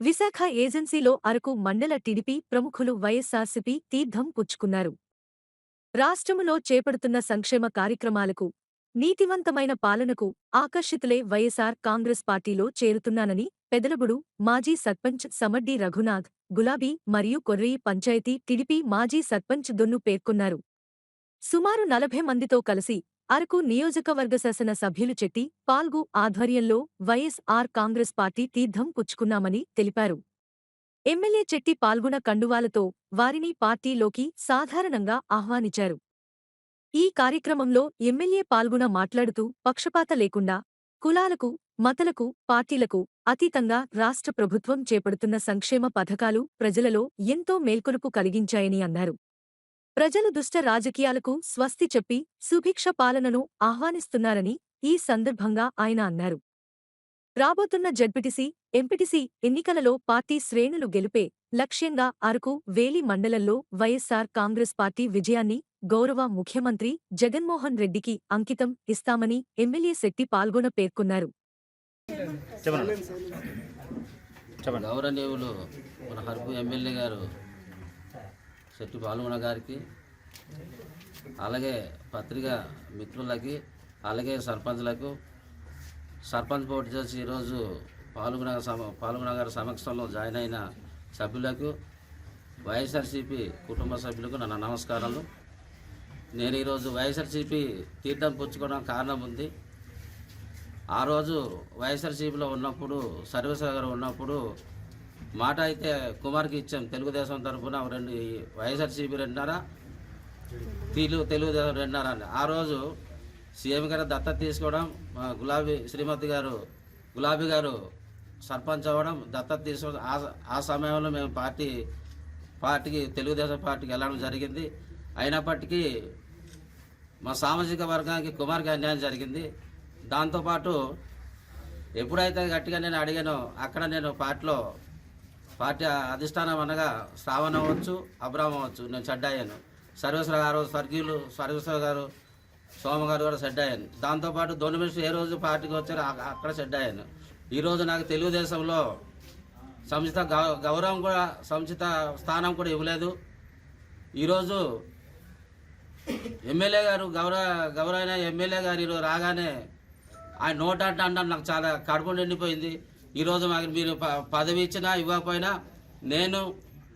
విశాఖ ఏజెన్సీలో అరకు మండల టీడీపీ ప్రముఖులు వైఎస్సార్సీపీ తీర్థం పుచ్చుకున్నారు. రాష్ట్రములో చేపడుతున్న సంక్షేమ కార్యక్రమాలకు నీతివంతమైన పాలనకు ఆకర్షితులే వైఎస్సార్ కాంగ్రెస్ పార్టీలో చేరుతున్నానని పెదలబుడు మాజీ సర్పంచ్ సమడ్డి రఘునాథ్ గులాబీ మరియు కొర్రి పంచాయతీ టిడిపి మాజీ సర్పంచ్ దొన్ను పేర్కొన్నారు. సుమారు నలభై మందితో కలిసి అరకు నియోజకవర్గ శాసన సభ్యులు చెట్టి పాల్గు ఆధ్వర్యంలో వైఎస్ఆర్ కాంగ్రెస్ పార్టీ తీర్థం పుచ్చుకున్నామని తెలిపారు. ఎమ్మెల్యే చెట్టి పాల్గొన కండువాలతో వారిని పార్టీలోకి సాధారణంగా ఆహ్వానించారు. ఈ కార్యక్రమంలో ఎమ్మెల్యే పాల్గొన మాట్లాడుతూ పక్షపాత లేకుండా కులాలకు మతలకు పార్టీలకు అతీతంగా రాష్ట్ర ప్రభుత్వం చేపడుతున్న సంక్షేమ పథకాలు ప్రజలలో ఎంతో మేల్కొలుపు కలిగించాయని అన్నారు. ప్రజలు దుష్ట రాజకీయాలకు స్వస్తి చెప్పి సుభిక్ష పాలనను ఆహ్వానిస్తున్నారని ఈ సందర్భంగా ఆయన అన్నారు. రాబోతున్న జడ్పిటిసి ఎంపిటిసి ఎన్నికలలో పార్టీ శ్రేణులు గెలుపే లక్ష్యంగా అరకు వేలి మండలంలో వైఎస్సార్ కాంగ్రెస్ పార్టీ విజయాన్ని గౌరవ ముఖ్యమంత్రి జగన్మోహన్ రెడ్డికి అంకితం ఇస్తామని ఎమ్మెల్యే శెట్టి పాల్గొన పేర్కొన్నారు. గౌరవనీయులు మన హర్పు ఎమ్మెల్యే గారు శెట్టి పాల్గొన గారికి అలాగే పత్రికా మిత్రులకి అలాగే సర్పంచ్లకు. సర్పంచ్ పోటీ చేసి ఈరోజు పాల్గొన సమ పాల్గొన గారి సమక్షంలో జాయిన్ అయిన సభ్యులకు వైఎస్ఆర్సీపీ కుటుంబ సభ్యులకు నా నమస్కారాలు. నేను ఈరోజు వైఎస్ఆర్సీపీ తీర్థం పుచ్చుకోవడం కారణం ఉంది. ఆ రోజు వైఎస్ఆర్సీపీలో ఉన్నప్పుడు సర్వేశ్వర గారు ఉన్నప్పుడు మాట అయితే కుమార్కి ఇచ్చాం. తెలుగుదేశం తరఫున రెండు వైఎస్ఆర్సీపీ రెండున్నర తీలు తెలుగుదేశం రెండున్నర అని ఆ రోజు సీఎం గారు దత్తత తీసుకోవడం మా గులాబీ శ్రీమతి గారు గులాబీ గారు సర్పంచ్ అవ్వడం దత్తత తీసుకోవడం ఆ ఆ సమయంలో మేము పార్టీ పార్టీకి తెలుగుదేశం పార్టీకి వెళ్ళడం జరిగింది. అయినప్పటికీ మా సామాజిక వర్గానికి కుమార్కి అన్యాయం జరిగింది. దాంతోపాటు ఎప్పుడైతే గట్టిగా నేను అడిగానో అక్కడ నేను పార్టీలో పార్టీ అధిష్టానం అనగా శ్రావణ్ అవ్వచ్చు అబ్రామ్ అవ్వచ్చు. నేను చెడ్డాయాను సర్వేశ్వర గారు స్వర్గీయులు సర్వేశ్వర గారు సోమ గారు కూడా సెడ్ అయ్యాను. దాంతోపాటు దొండ మినిస్టర్ ఏ రోజు పార్టీకి వచ్చారో అక్కడ సెడ్ అయ్యాను. ఈరోజు నాకు తెలుగుదేశంలో సముచిత గౌ- గౌరవం కూడా సముచిత స్థానం కూడా ఇవ్వలేదు. ఈరోజు ఎమ్మెల్యే గారు గౌరవ గౌరవైన ఎమ్మెల్యే గారు ఈరోజు రాగానే ఆయన నోట అంటే నాకు చాలా కడుపు నిండిపోయింది. ఈరోజు మాకు మీరు ప- పదవి ఇచ్చినా ఇవ్వకపోయినా నేను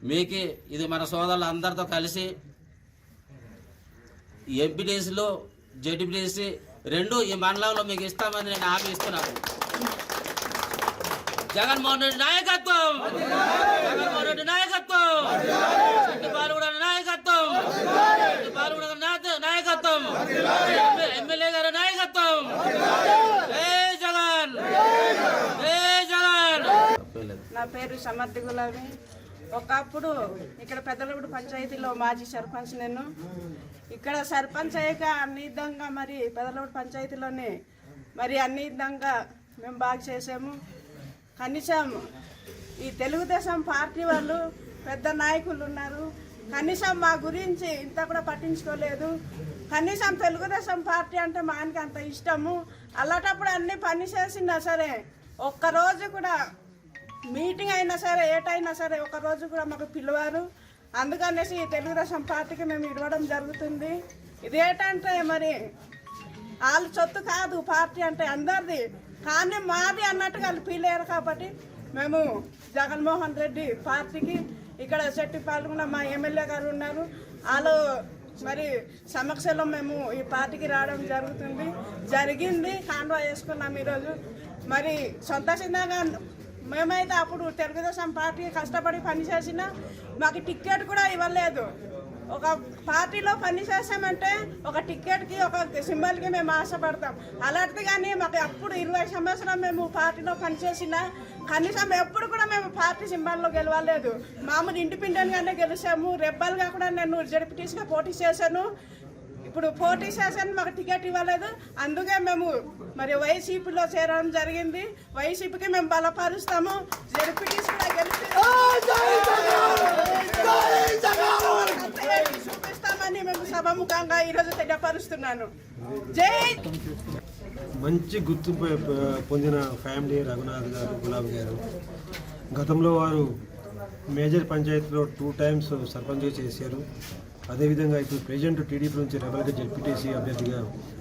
మీకు ఇది మన సోదరులు అందరితో కలిసి ఎంపీటీసీలు జెడ్పీటీసీ రెండు ఈ మండలంలో మీకు ఇస్తామని నేను హామీ ఇస్తున్నాను జగన్మోహన్ రెడ్డి నాయకత్వం! జగన్మోహన్ రెడ్డి నాయకత్వం! శెట్టి నాయకత్వం! శెట్టి నాయకత్వం ఎమ్మె- ఎమ్మెల్యే గారి నాయకత్వం జై జగన్ జై జగన్ నా పేరు సమర్థి గులాబీ. ఒకప్పుడు ఇక్కడ పెద్దలగూడు పంచాయతీలో మాజీ సర్పంచ్ నేను. ఇక్కడ సర్పంచ్ అయ్యాక అన్ని విధంగా మరి పెద్దలగూడు పంచాయతీలోనే మరి అన్ని విధంగా మేము బాగా చేసాము. కనీసం ఈ తెలుగుదేశం పార్టీ వాళ్ళు పెద్ద నాయకులు ఉన్నారు. కనీసం మా గురించి ఇంత కూడా పట్టించుకోలేదు. కనీసం తెలుగుదేశం పార్టీ అంటే మా ఆయనకి అంత ఇష్టము. అలాంటప్పుడు అన్ని పని చేసినా సరే ఒక్కరోజు కూడా మీటింగ్ అయినా సరే ఏటైనా సరే ఒక రోజు కూడా మాకు పిలవారు. అందుకనేసి ఈ తెలుగుదేశం పార్టీకి మేము ఇవ్వడం జరుగుతుంది. ఇదేంటంటే మరి వాళ్ళు సొత్తు కాదు పార్టీ అంటే అందరిది. కానీ మాది అన్నట్టుగా వాళ్ళు పీలేరు కాబట్టి మేము జగన్మోహన్ రెడ్డి పార్టీకి ఇక్కడ శెట్టి పాల్గొన్న మా ఎమ్మెల్యే గారు ఉన్నారు. వాళ్ళు మరి సమక్షంలో మేము ఈ పార్టీకి రావడం జరుగుతుంది. జరిగింది కాండ్వా వేసుకున్నాం ఈరోజు. మరి సంతోషంగా మేమైతే అప్పుడు తెలుగుదేశం పార్టీ కష్టపడి పనిచేసిన మాకు టికెట్ కూడా ఇవ్వలేదు. ఒక పార్టీలో పని చేసామంటే ఒక టికెట్కి ఒక సింబల్కి మేము ఆశపడతాం. అలాంటిది కానీ మాకు అప్పుడు ఇరవై సంవత్సరం మేము పార్టీలో పనిచేసిన కనీసం ఎప్పుడు కూడా మేము పార్టీ సింబల్లో గెలవలేదు. మామూలు ఇండిపెండెంట్గానే గెలిచాము. రెబ్బల్గా కూడా నేను జడ్పీటీస్గా పోటీ చేశాను. ఇప్పుడు పోటీ చేశాను మాకు టికెట్ ఇవ్వలేదు. అందుకే మేము మరి వైసీపీలో చేరడం జరిగింది. వైసీపీకి మేము బలపరుస్తాము. జడ్పీటీస్ కూడా గెలిచి చూపిస్తామని మేము సభముఖంగా ఈరోజు తెలియపరుస్తున్నాను. జై మంచి గుర్తింపు పొందిన ఫ్యామిలీ రఘునాథ్ గారు గులాబ్ గారు. గతంలో వారు మేజర్ పంచాయతీలో టూ టైమ్స్ సర్పంచ్గా చేశారు. అదేవిధంగా ఇప్పుడు ప్రజెంట్ టీడీపీ నుంచి రెబల్గా జడ్పీటీసీ అభ్యర్థిగా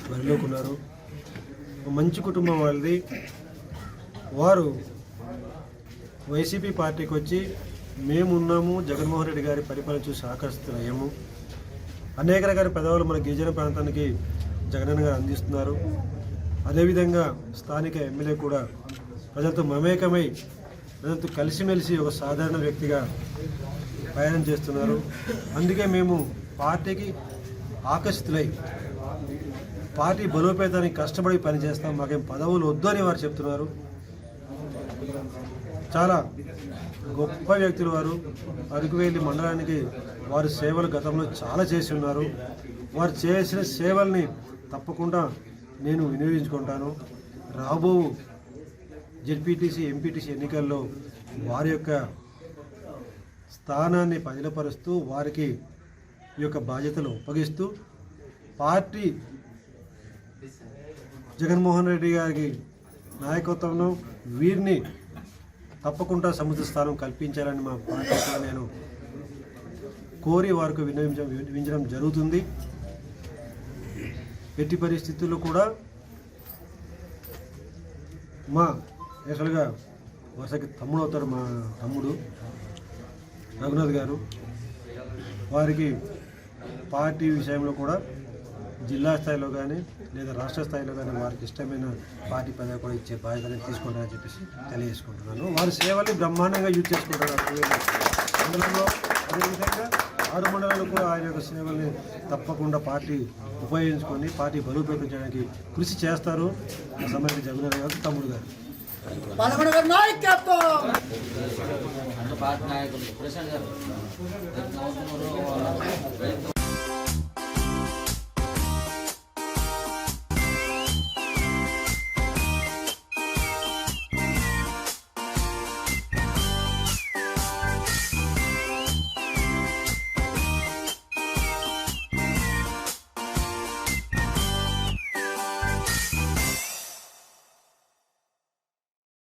బరిలోకున్నారు మంచి కుటుంబం వాళ్ళది. వారు వైసీపీ పార్టీకి వచ్చి మేమున్నాము జగన్మోహన్ రెడ్డి గారి పరిపాలన చూసి ఆకర్షితున్నాము అనేక రకాల పెదవులు మన గిరిజన ప్రాంతానికి జగనన్న గారు అందిస్తున్నారు. అదేవిధంగా స్థానిక ఎమ్మెల్యే కూడా ప్రజలతో మమేకమై ప్రజలతో కలిసిమెలిసి ఒక సాధారణ వ్యక్తిగా ప్రయాణం చేస్తున్నారు. అందుకే మేము పార్టీకి ఆకర్షితులై పార్టీ బలోపేతానికి కష్టపడి పనిచేస్తాం. మాకేం పదవులు వద్దు అని వారు చెప్తున్నారు. చాలా గొప్ప వ్యక్తులు వారు. అరకువేలి మండలానికి వారి సేవలు గతంలో చాలా చేసి ఉన్నారు. వారు చేసిన సేవల్ని తప్పకుండా నేను వినియోగించుకుంటాను. రాబో జెడ్పీటీసీ ఎంపీటీసీ ఎన్నికల్లో వారి యొక్క స్థానాన్ని పదిలపరుస్తూ వారికి ఈ యొక్క బాధ్యతలు అప్పగిస్తూ పార్టీ జగన్మోహన్ రెడ్డి గారికి నాయకత్వంలో వీరిని తప్పకుండా సముద్ర స్థానం కల్పించాలని మా పార్టీ నేను కోరి వారికి వినియోగించడం వినియోగించడం జరుగుతుంది. ఎట్టి పరిస్థితుల్లో కూడా మా యాక్చువల్గా వరుసకి తమ్ముడు అవుతాడు మా తమ్ముడు. రఘునాథ్ గారు వారికి పార్టీ విషయంలో కూడా జిల్లా స్థాయిలో కానీ లేదా రాష్ట్ర స్థాయిలో కానీ వారికి ఇష్టమైన పార్టీ పదవి కూడా ఇచ్చే బాధ్యతని తీసుకుంటారని చెప్పేసి తెలియజేసుకుంటున్నాను. వారి సేవల్ని బ్రహ్మాండంగా యూజ్ చేసుకుంటున్నారు మండలంలో అదేవిధంగా ఆరు మండలాలు కూడా ఆయన యొక్క సేవల్ని తప్పకుండా పార్టీ ఉపయోగించుకొని పార్టీ బలోపేతం చేయడానికి కృషి చేస్తారు. ఆ సమయానికి జగన్ గారు తమ్ముడు గారు. పార్టీ నాయకులు ప్రశాంత్ గారు